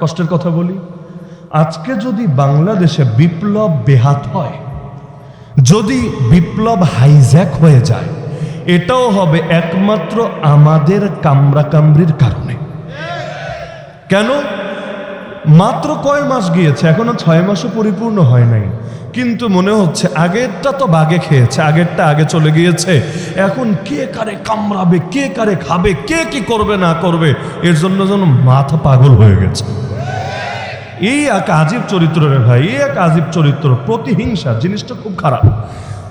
কষ্টের কথা বলি। আজকে যদি বাংলাদেশে বিপ্লব বেহাত হয়, যদি বিপ্লব হাইজ্যাক হয়ে যায়, এটাও হবে একমাত্র আমাদের কামড়াকামড়ির কারণে। কেন? মাত্র কয় মাস গিয়েছে, এখনও ছয় মাসও পরিপূর্ণ হয় নাই। কিন্তু মনে হচ্ছে আগেরটা তো বাগে খেয়েছে, আগেরটা আগে চলে গিয়েছে। এখন কে কারে কামড়াবে, কে কারে খাবে, কে কি করবে, না করবে, এর জন্য যেন মাথা পাগল হয়ে গেছে। এই এক আজীব চরিত্র রে ভাই, এই এক আজীব চরিত্র, প্রতিহিংসা, জিনিসটা খুব খারাপ।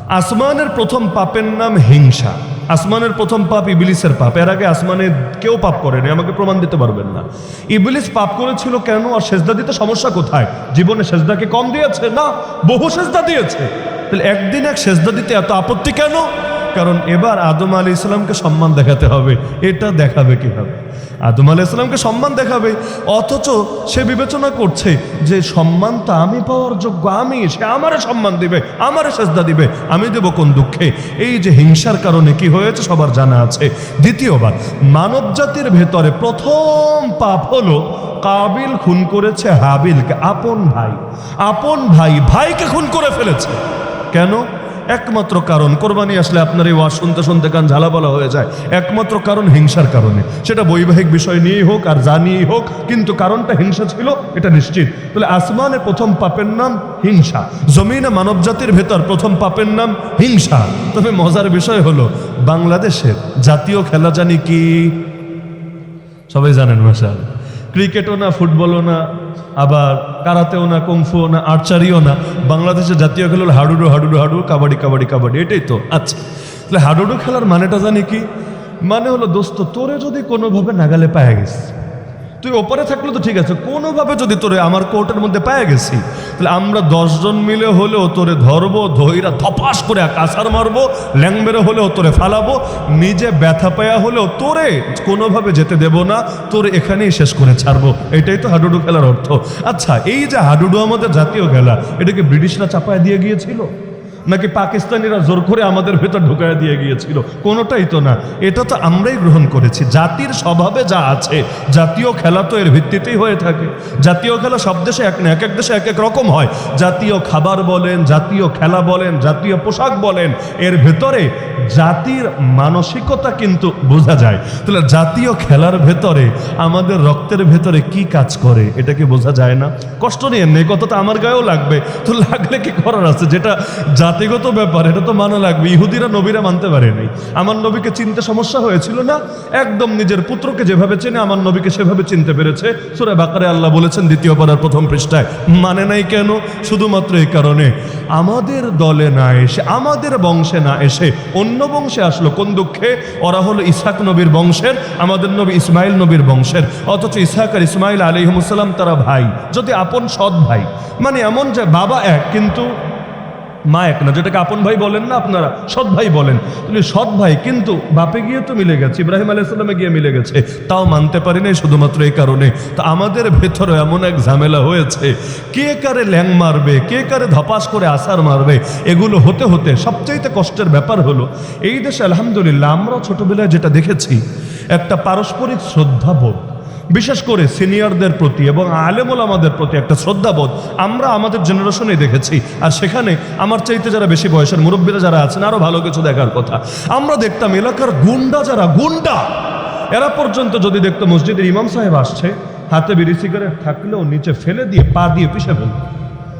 আসমানের প্রথম পাপের নাম হিংসা। আসমানের প্রথম পাপ ইবলিসের পাপ। এর আগে আসমানে কেউ পাপ করেনি, আমাকে প্রমাণ দিতে পারবেন না। ইবলিস পাপ করেছিল কেন আর সেজদা দিতে সমস্যা কোথায়? জীবনে সেজদাকে কম দিয়েছে না বহু সেজদা দিয়েছে? তাহলে একদিন এক সেজদা দিতে এত আপত্তি কেন? কারণ এবার আদম আলী ইসলামকে সম্মান দেখাতে হবে, এটা দেখাবে কীভাবে? আদম আলী ইসলামকে সম্মান দেখাবে, অথচ সে বিবেচনা করছে যে সম্মান সম্মানটা আমি পাওয়ার যোগ্য, আমি সে আমারে সম্মান দিবে, আমারে সেজদা দিবে, আমি দেব কোন দুঃখে। এই যে হিংসার কারণে কি হয়েছে সবার জানা আছে। দ্বিতীয়বার মানব জাতির ভেতরে প্রথম পাপ হলো, কাবিল খুন করেছে হাবিলকে, আপন ভাই। আপন ভাই, ভাইকে খুন করে ফেলেছে। কেন? একমাত্র কারণ, কোরবানি আসলে আপনার এই ওয়াজ শুনতে শুনতে কান ঝালাপালা হয়ে যায়। একমাত্র কারণ হিংসার কারণে। সেটা বৈবাহিক বিষয় নিয়েই হোক আর যা নিয়েই হোক, কিন্তু কারণটা হিংসা ছিল, এটা নিশ্চিত। তাহলে আসমানে প্রথম পাপের নাম হিংসা। জমিনে মানব জাতির ভেতর প্রথম পাপের নাম হিংসা। তবে মজার বিষয় হলো, বাংলাদেশের জাতীয় খেলা জানি কি? সবাই জানেন মশাল ক্রিকেটও না, ফুটবলও না, আবার কারাতেও না কুংফুও না, আর্চারিও না, বাংলাদেশের জাতীয় খেল হাডুডু হাডুডু হাডু কাবাডি কাবাডি কাবাডি, এটাই তো। আচ্ছা তাহলে হাডুডু খেলার মানেটা জানি কি? মানে হলো, দোস্ত, তোরে যদি কোনোভাবে নাগালে পায়ে গেছি, তুই ওপরে থাকলে তো ঠিক আছে, কোনোভাবে যদি তোরে আমার কোর্টের মধ্যে পায়ে গেছি তাহলে আমরা দশজন মিলে হলেও তোরে ধরবো ধৈরা ধপাস করে কাঁসার মারবো ল্যাংবেরে হলেও তোরে ফালাবো, নিজে ব্যথা পায়া হলেও তোরে কোনোভাবে যেতে দেব না, তোরে এখানেই শেষ করে ছাড়বো। এটাই তো হাডুডু খেলার অর্থ। আচ্ছা এই যে হাডুডু আমাদের জাতীয় খেলা এটাকে ব্রিটিশরা চাপায় দিয়ে গিয়েছিল? নাকি পাকিস্তানিরা জোর করে আমাদের ভেতর ঢুকায় দিয়ে গিয়েছিল? কোনোটাই তো না। এটা তো আমরাই গ্রহণ করেছি। জাতির স্বভাবে যা আছে, জাতীয় খেলা তো এর ভিত্তিতেই হয়ে থাকে। জাতীয় খেলা সব দেশে এক না, এক এক দেশে এক এক রকম হয়। জাতীয় খাবার বলেন, জাতীয় খেলা বলেন, জাতীয় পোশাক বলেন, এর ভেতরে জাতির মানসিকতা কিন্তু বোঝা যায়। তাহলে জাতীয় খেলার ভেতরে, আমাদের রক্তের ভেতরে কি কাজ করে? এটাকে বোঝা যায় না? কষ্ট নিয়ে নেই কথা তো আমার গায়েও লাগবে। তো লাগলে কি করার আছে? যেটা জাতিগত ব্যাপার, এটা তো মানা লাগবে। ইহুদিরা নবীরা মানতে পারেনি। আমার নবীকে চিনতে সমস্যা হয়েছিল না? একদম নিজের পুত্রকে যেভাবে চেনে, আমার নবীকে সেভাবে চিনতে পেরেছে। সুরে বাকারে আল্লাহ বলেছেন দ্বিতীয় পাড়ার প্রথম পৃষ্ঠায় মানে নাই কেন? শুধুমাত্র এই কারণে আমাদের দলে না এসে, আমাদের বংশে না এসে অন্য বংশে আসলো কোন দুঃখে? ওরা হলো ইসাক নবীর বংশের, আমাদের নবী ইসমাইল নবীর বংশের। অথচ ইসাক আর ইসমাইল আলিহমুসাল্লাম তারা ভাই, যদি আপন সৎ ভাই। মানে এমন যে বাবা এক, কিন্তু মা, এক না যেটাকে আপন ভাই বলেন না আপনারা? সৎ ভাই বলেন। তুমি সৎ ভাই, কিন্তু বাপে গিয়ে তো মিলে গেছে, ইব্রাহিম আলাইসাল্লামে গিয়ে মিলে গেছে। তাও মানতে পারি নাই শুধুমাত্র এই কারণে। তো আমাদের ভেতরে এমন এক ঝামেলা হয়েছে। কে কারে ল্যাং মারবে, কে কারে ধপাস করে আসার মারবে, এগুলো হতে হতে সবচাইতে কষ্টের ব্যাপার হলো, এই দেশে আলহামদুলিল্লাহ আমরা ছোটবেলায় যেটা দেখেছি, একটা পারস্পরিক শ্রদ্ধাবোধ। বিশেষ করে সিনিয়রদের প্রতি এবং আলেমুল আমাদের প্রতি একটা শ্রদ্ধাবোধ আমরা আমাদের জেনারেশনে দেখেছি। আর সেখানে আমার চাইতে যারা বেশি বয়সের মুরব্বীরা যারা আছেন আরও ভালো কিছু দেখার কথা। আমরা দেখতাম এলাকার গুন্ডা যারা, গুন্ডা! এরা পর্যন্ত যদি দেখতো মসজিদের ইমাম সাহেব আসছে, হাতে বিড়ি, সিগারেট থাকলেও নিচে ফেলে দিয়ে পা দিয়ে পিষে ফেলত।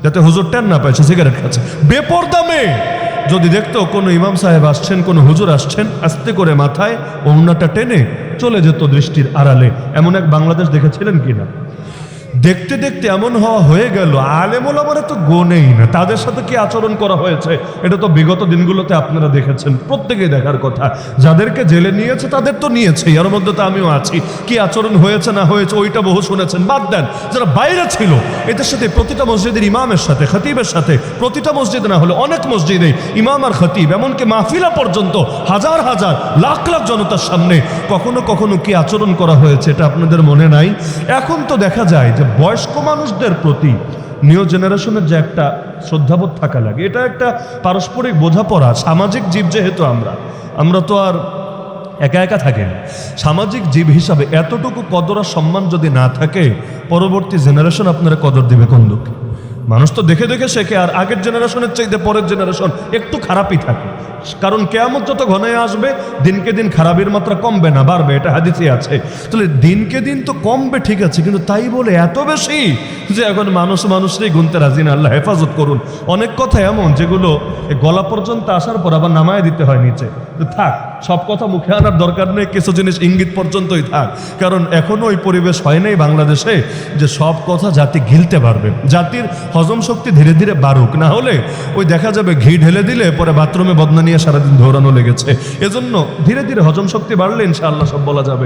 যাতে হুজুর টেন না পাইছে সিগারেট খাচ্ছে। বেপরদা মেয়ে! যদি দেখতো কোনো ইমাম সাহেব আসছেন, কোনো হুজুর আসছেন, আস্তে করে মাথায় অন্যটা টেনে চলে যেত দৃষ্টির আড়ালে। এমন এক বাংলাদেশ দেখেছিলেন কিনা? দেখতে দেখতে এমন হওয়া হয়ে গেল আলেমুল আমার তো গোনেই না। তাদের সাথে কি আচরণ করা হয়েছে? এটা তো বিগত দিনগুলোতে আপনারা দেখেছেন প্রত্যেকেই দেখার কথা। যাদেরকে জেলে নিয়েছে, তাদের তো নিয়েছে এর মধ্যে তো আমিও আছি। কি আচরণ হয়েছে, না হয়েছে, ওইটা বহু শুনেছেন। বাদ দেন, যারা বাইরে ছিল, এদের সাথে, প্রতিটা মসজিদের ইমামের সাথে, খতিবের সাথে, প্রতিটা মসজিদে না হলে অনেক মসজিদে ইমাম আর খতিব, এমনকি মাহফিলা পর্যন্ত হাজার হাজার, লাখ লাখ জনতার সামনে কখনো কখনো কি আচরণ করা হয়েছে, এটা আপনাদের মনে নাই? এখন তো দেখা যায় যে বয়স্ক মানুষদের প্রতি নিউ জেনারেশনের যে একটা শ্রদ্ধাবোধ থাকা লাগে, এটা একটা পারস্পরিক বোঝাপড়া, সামাজিক জীব যেহেতু আমরা আমরা তো আর একা একা থাকেন সামাজিক জীব হিসাবে এতটুকু কদর আর সম্মান যদি না থাকে, পরবর্তী জেনারেশন আপনারা কদর দেবে কোন দুঃখে? মানুষ তো দেখে দেখে শেখে, আর আগের জেনারেশনের চাইতে পরের জেনারেশন একটু খারাপই থাকে। কারণ কেয়ামত যত ঘনায় আসবে, দিনকে দিন খারাপের মাত্রা কমবে না, বাড়বে, এটা হাদিসে আছে। তাহলে দিনকে দিন তো কমবে, ঠিক আছে, কিন্তু তাই বলে এত বেশি যে এখন মানুষ মানুষরাই গুনতে রাজি না, আল্লাহ হেফাজত করুন। অনেক কথা এমন যেগুলো গলা পর্যন্ত আসার পর আবার নামায় দিতে হয় নিচে। থাক, সব কথা মুখে আনার দরকার নেই, কিছু জিনিস ইঙ্গিত পর্যন্তই থাক। কারণ এখনও ওই পরিবেশ হয় নাই বাংলাদেশে যে সব কথা জাতি গিলতে পারবে। জাতির হজম শক্তি ধীরে ধীরে বাড়ুক। না হলে ওই দেখা যাবে ঘি ঢেলে দিলে পরে বাথরুমে বদনা নিয়ে সারাদিন ধৌরানো লেগেছে। এজন্য ধীরে ধীরে হজম শক্তি বাড়লে ইনশাআল্লাহ সব বলা যাবে।